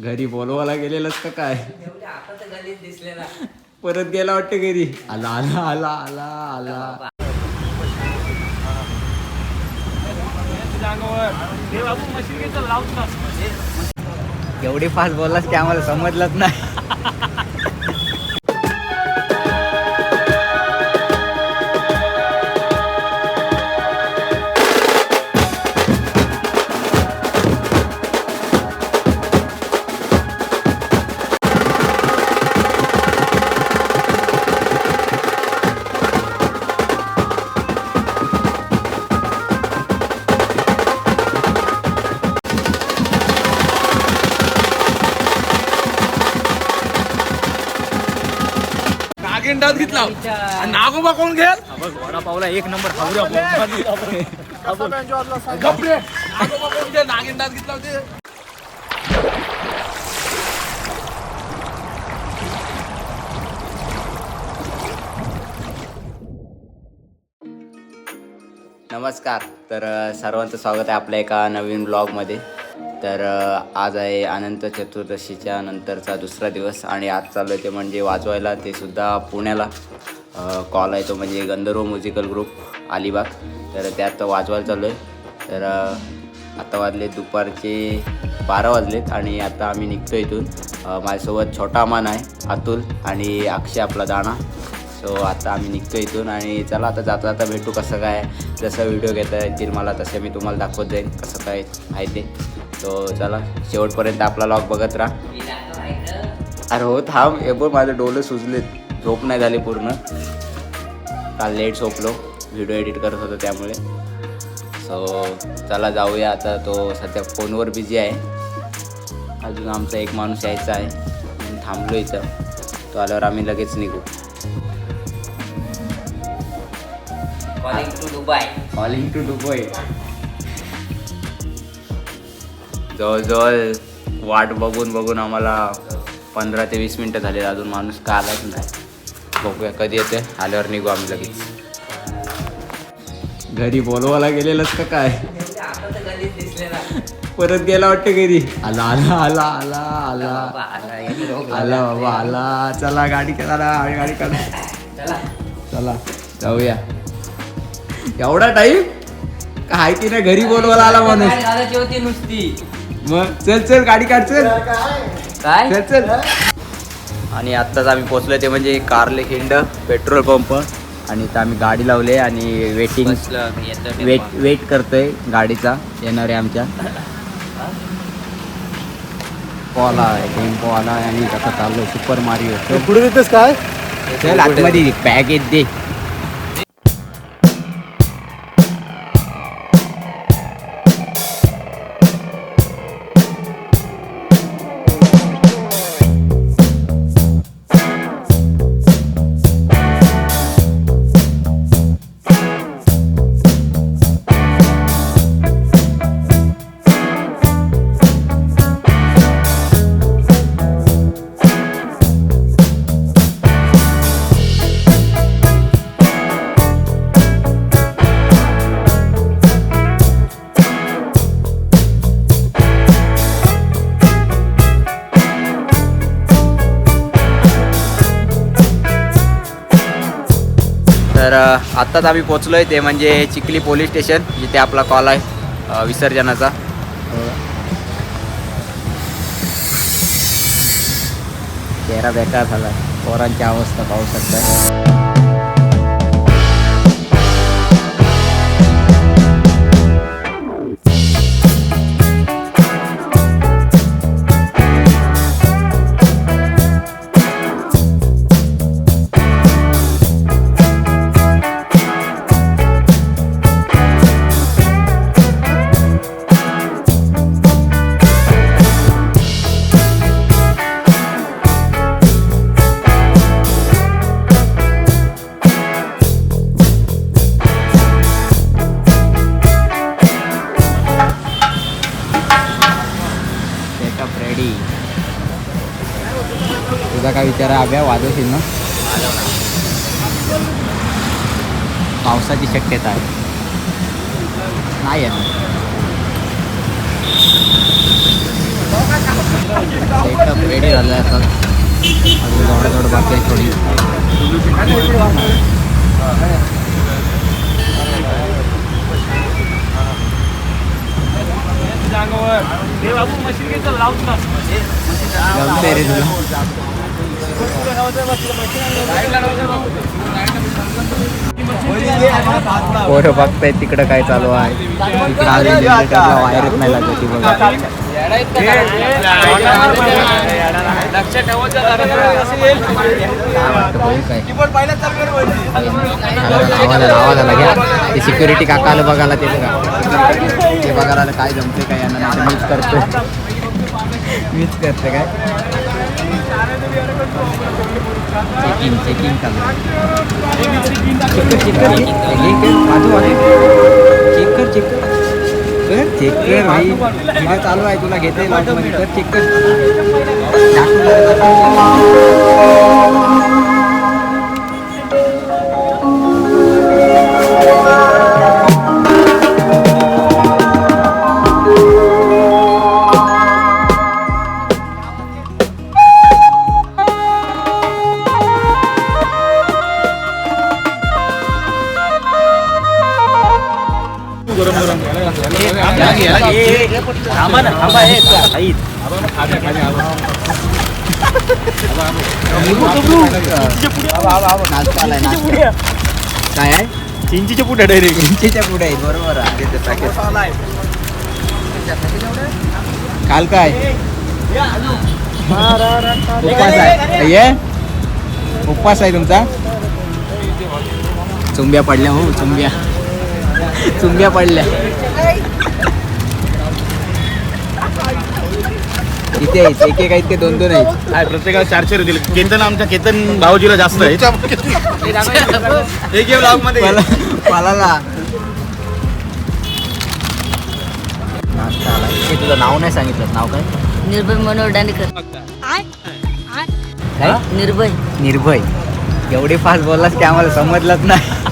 घरी बोलवायला गेलेलंच का काय? एवढे आता तर गलीत दिसले ना परत गेला वाटतं घरी. आला आला आला आला आला. एवढी फास्ट बोललास की आम्हाला समजलंच नाही. नागिंडात घेतला. नागोबा कोण घेल वडापावला एक नंबर कपडे नागोबा कोण घेल नागिंडात घेतला होते. नमस्कार. तर सर्वांचं स्वागत आहे आपल्या एका नवीन ब्लॉगमध्ये तर आज आहे अनंत चतुर्दशीच्या नंतरचा दुसरा दिवस आणि आज चालू आहे ते म्हणजे वाजवायला ते सुद्धा पुण्याला. कॉल आहे तो म्हणजे गंधर्व म्युझिकल ग्रुप अलिबाग. तर त्यात वाजवायला चालू आहे. तर आता वाजले दुपारचे बारा वाजलेत आणि आता आम्ही निघतो इथून. माझ्यासोबत छोटा मान आहे अतुल आणि अक्षय आपला दाणा. सो आता आम्ही निघतो इथून आणि चला आता जाता जाता भेटू कसं काय. जसं व्हिडिओ घेता येतील मला तसे मी तुम्हाला दाखवत जाईन कसं काय आहे ते सो चला शेवटपर्यंत आपला लॉग बघत राहा. अरे हो थांब हे बघ माझं डोळे सुजलेत. झोप नाही झाली पूर्ण. काल लेट झोपलो. व्हिडिओ एडिट करत होतो त्यामुळे. सो चला जाऊया आता. तो सध्या फोनवर बिझी आहे. अजून आमचा एक माणूस यायचा आहे. थांबलो इथं. तो आल्यावर आम्ही लगेच निघू. Calling to Dubai calling to Dubai जवळजवळ वाट बघून बघून आम्हाला पंधरा ते वीस मिनटं झाले अजून माणूस का आलाच नाही. बघूया कधी येते आल्यावर निघू आम्ही लगेच. घरी बोलवायला गेलेलंच का काय? परत गेला वाटतं घरी. आला आला आला आला आला. आला आला बाबा आला. चला गाडी करा गाडी करा चला जाऊया. एवढा टाईम काय की नाही? घरी बोलवायला आला माणूस. नुसती. मग चल चल गाडी काढ चल. काय? चल चल. आणि आत्ताच आम्ही पोचलो ते म्हणजे कारले खिंड पेट्रोल पंप. आणि इथं आम्ही गाडी लावले आणि वेटिंग वेट वेट करतोय गाडीचा. येणार आहे आमच्या. कॉल आहे टेम्पो आला आहे आणि कसं चाललो सुपर मारिओ पुढे देतेस काय? चल आतमध्ये येत दे. आत्ताच आम्ही पोचलोय ते म्हणजे चिखली पोलीस स्टेशन जिथे आपला कॉल आहे विसर्जनाचा. चेहरा बेकार झाला पोरांची अवस्था पाहू शकता अभ्या वाजवशील ना पावसाची शक्यता आहे. नाही आहे. रेडी झालं आहे आता. अजून जवळ बाकी आहे थोडी. जमते रे तुला. पोरं बघतायत तिकडं काय चालू आहे. तिकडं आलेली वायरच नाही लागत ती बघा लक्ष ठेवायचं काय वाटतं बघू. काय आवाज आला आवाज आला घ्या. ते सिक्युरिटी काका आलं बघायला ते बघा. ते बघायला काय जमते काय यांना मीच करतो मीच करते काय? चेकिंग चेकिंग चेक कर चेक कर कर चेक कर भाई. व्हिडिओ चालू आहे तुला घेते लॉकमध्ये. कर चेक कर काय आहे? चिंचीचे पुढे डायरेक्ट. चिंचेच्या पुढे आहे बरोबर आहे. ते packet. काल काय? उपवास आहे. ये. उपवास आहे तुमचा. चुंब्या पडल्या हो चुंब्या. चुंब्या पडल्या. किती आहेत एक एक आहेत ते दोन दोन आहेत. प्रत्येकाला चारशे होतील केतन आमच्या केतन भाऊजीला जास्त आहे एक ब्लॉगमध्ये नाश्ता. हे तुझं नाव नाही सांगितलं. नाव काय? निर्भय मनोहर दांडेकर काय निर्भय. निर्भय. एवढी फास्ट बोललास की आम्हाला समजलंच नाही.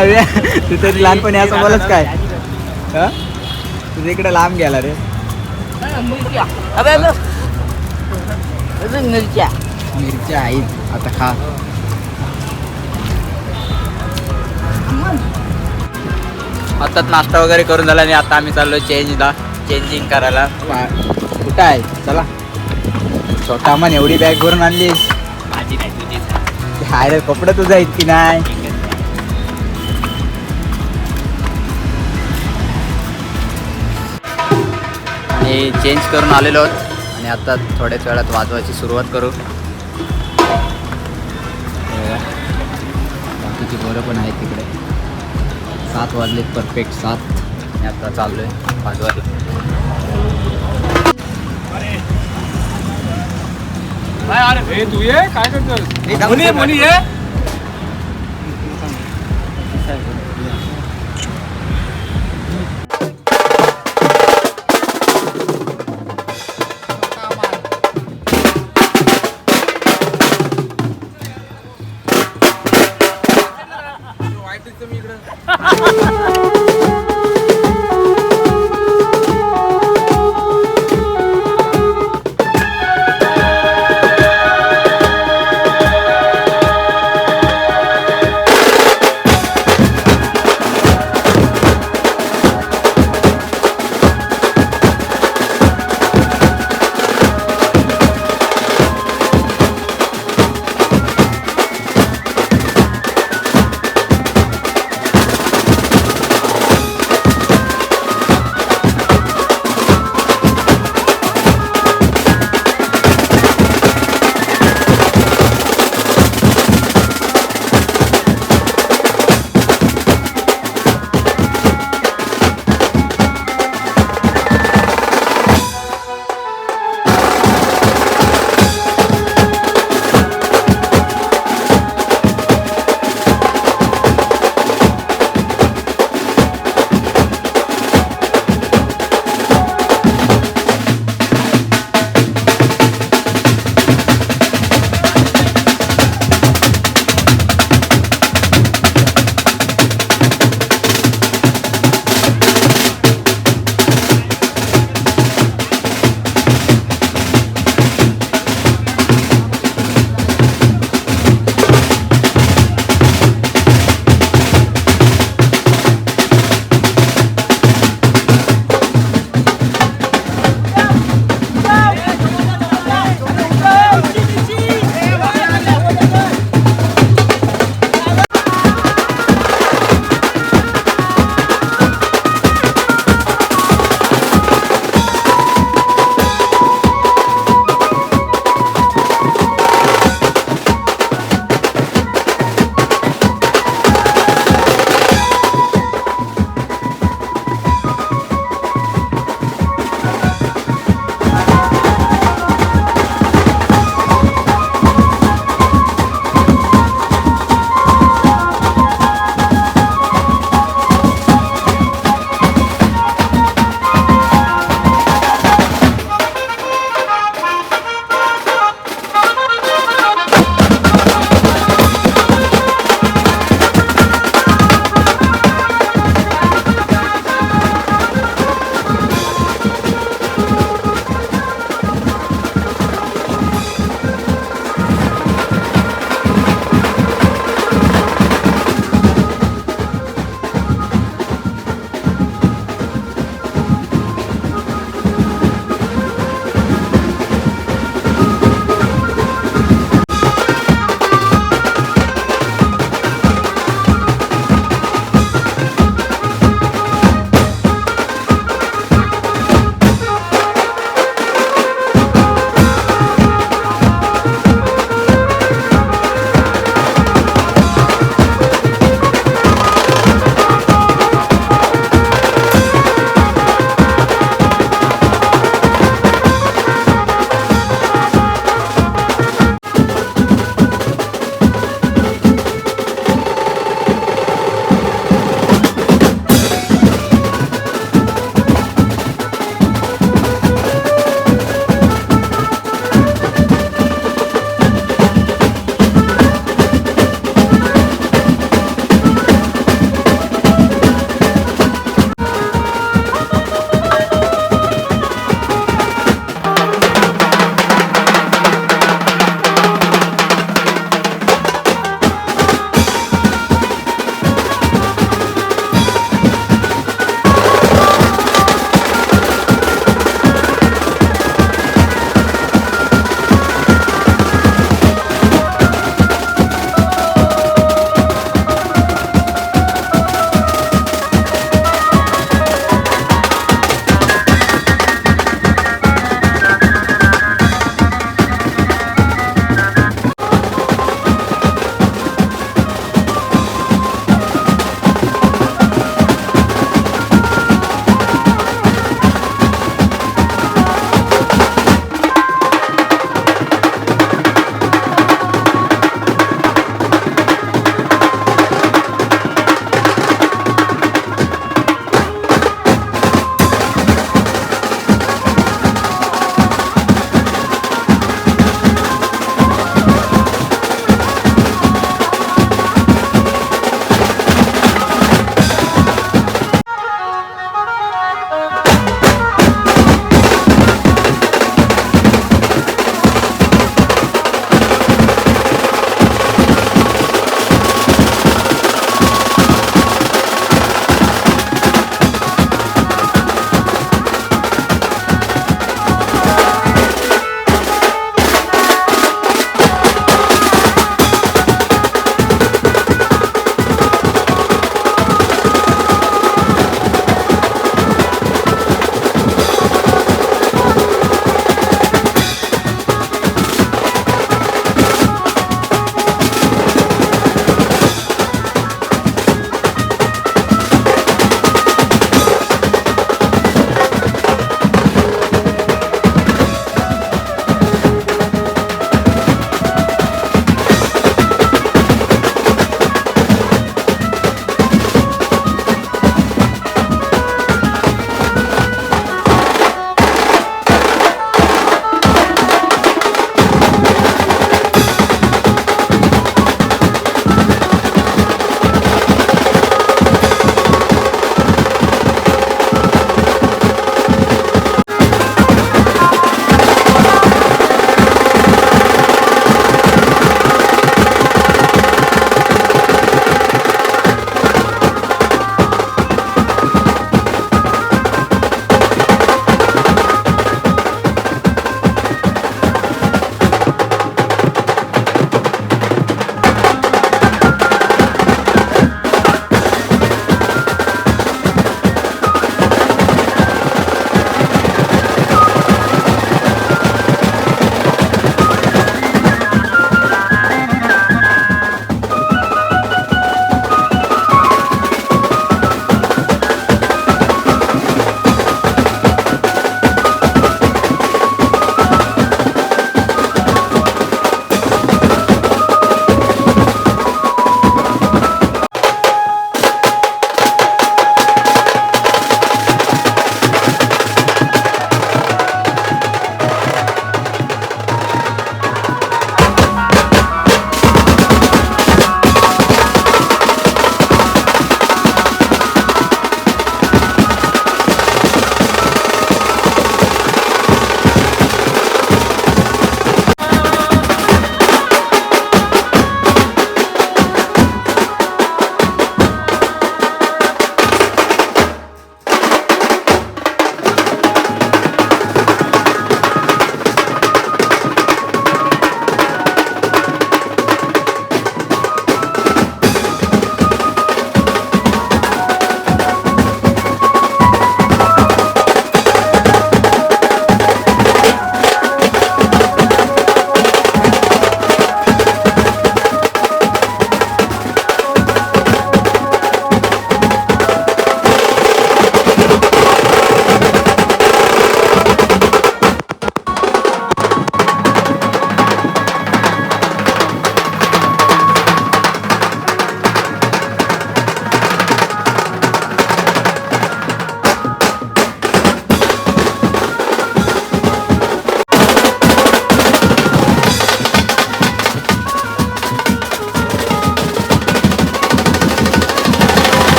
अरे तू तरी लहानपणी असं बोलच काय? हा? तुझ्या इकडे लांब गेला रे. मिरच्या. मिरच्या. आहेत आता खा. आताच नाश्ता वगैरे करून झाला आणि आता आम्ही चाललो चेंजला चेंजिंग करायला. कुठं आहे? चला. छोटा मन एवढी बॅग भरून आणलीस. माझी नाही तुझीच हाय रे कपडे तुझा आहेत की नाही? आणि चेंज करून आलेलो आहोत. आणि आता थोड्याच वेळात वाजवायची सुरुवात करू. बाकीची पोरं पण आहेत तिकडे. सात वाजलेत परफेक्ट सात. आणि आता चाललोय वाजवायला. अरे तू ये? काय करतोस?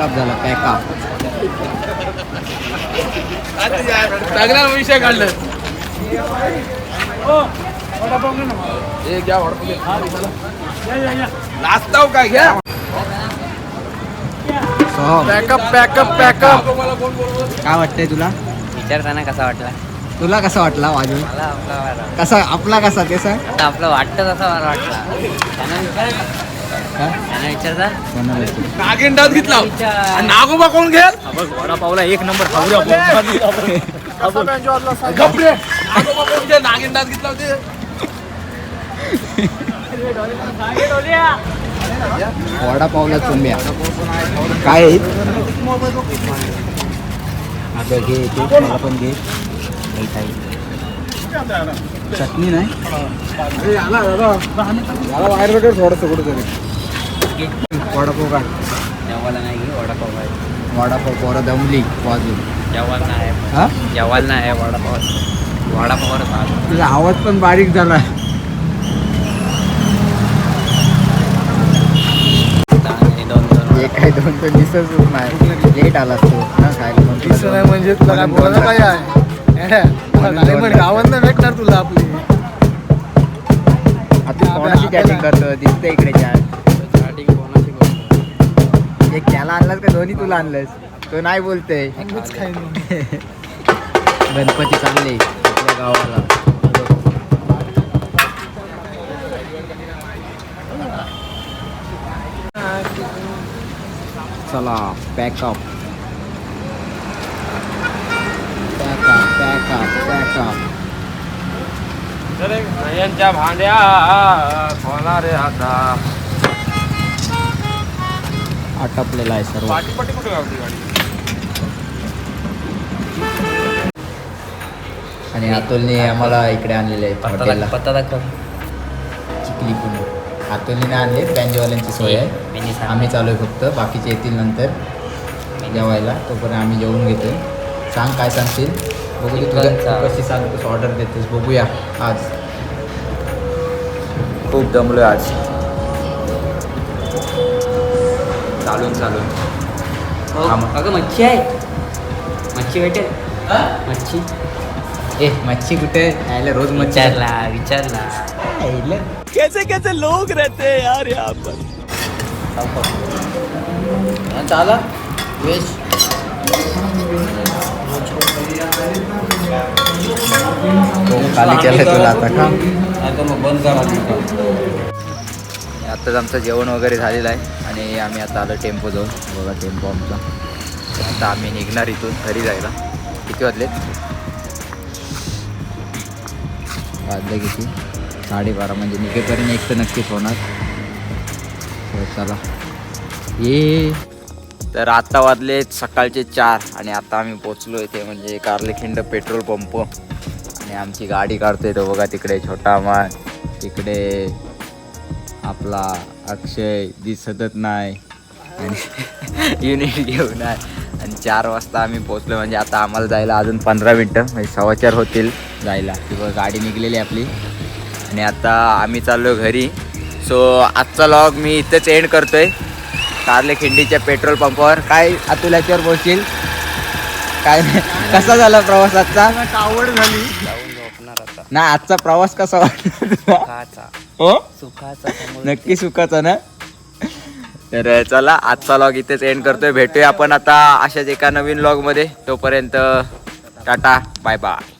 पॅकअप झाला पॅकअप चांगला विषय काढलं नाचताव काय घ्या. पॅकअप पॅकअप पॅकअप काय वाटतंय तुला? विचारताना कसा वाटला? तुला कसा वाटला वाजून मला आपला बरा कसा आपला कसा ते सांग आता आपलं वाटतं तसा मला वाटला. डास घेतला. नागोबा कोण घेल वडापावला एक नंबर नागोबा कोण घेल घेतला होते. वडापावला चुंब्या काय आहेत अगं घे ते मला पण घे. चटणी नाही? बाहेर भेटेल थोडस वडापाव काढ जेवायला नाही वडापाव आहे वडापाव पोरं दमली वाजून. जेवायला नाही हा? जेवायला नाही वडापाव. वडापावच आलो तुझा आवाज पण बारीक झाला. दोन काही दोन तर दिसतच नाही. लेट आलास तू. ना काय नाही म्हणजे तुला काय बोलायला आहे भेटणार तुला आपली. आता कोणाशी चॅटिंग करतो दिसतं इकडे चॅट कोणाशी बोलतो एक त्याला आणलास का? दोन्ही तुला आणलंस. तो नाही बोलतोय. गणपती चालले आपल्या गावाला. चला पॅकअप पॅकअप पॅकअप पॅकअप यांच्या भांड्या खोला रे आता. आटपलेला आहे सर्व. पाटी पाटी कुठे गाडी? आणि अतुलने आम्हाला इकडे आणलेले आहेत पत्ता हॉटेलला. दाख- पत्ता दाखव. चिखली पुणे अतुलने आणले बँजवाल्यांची सोय आहे. मी. आम्ही चालू आहे फक्त बाकीचे येतील नंतर. जेवायला. तोपर्यंत आम्ही जेवून घेतोय सांग काय सांगशील? बघू दे तुझं चिकनचा. तू कशी सांगतोस ऑर्डर देतोस. बघूया आज. खूप दमलोय आज. चालून चालून. हो, हा, मग. अगं मच्छी आहे. मच्छी भेटेल. मच्छी. ए मच्छी कुठे? यायला रोज मच्छी विचारला विचारला. यायला. चाला? वेश? खाली केलं तुला आता का मग बंद करा आत्ताच आमचं जेवण वगैरे झालेलं आहे. आणि आम्ही आता आलो टेम्पो जाऊन. बघा टेम्पो आमचा. आता आम्ही निघणार इथून घरी जायला. किती वाजले? वाजले किती? साडेबारा. म्हणजे निघेपर्यंत एक तर नक्कीच होणार. चला. ये. तर आता वाजले सकाळचे चार आणि आता आम्ही पोचलो इथे म्हणजे कारलेखिंड पेट्रोल पंप. आणि आमची गाडी काढतोय तो बघा तिकडे छोटा मान तिकडे आपला अक्षय दिसतच नाही. आणि युनिट घेऊन आहे. आणि चार वाजता आम्ही पोचलो म्हणजे आता आम्हाला जायला अजून पंधरा मिनटं म्हणजे सव्वा चार होतील जायला. किंवा गाडी निघलेली आपली. आणि आता आम्ही चाललो घरी. सो आजचा लॉग मी इथंच एंड करतोय. कारले खिंडीच्या पेट्रोल पंपावर काय अतुल याच्यावर बोलशील? काय नाही. कसा झाला प्रवास आजचा? आवड झाली. जाऊन झोपणार आता ना आजचा प्रवास कसा वाटला हो? सुखाचा नक्की सुखाचा ना? तर चला आजचा लॉग इथेच एंड करतोय. भेटूया आपण आता अशाच एका नवीन लॉगमध्ये. तोपर्यंत टाटा बाय बाय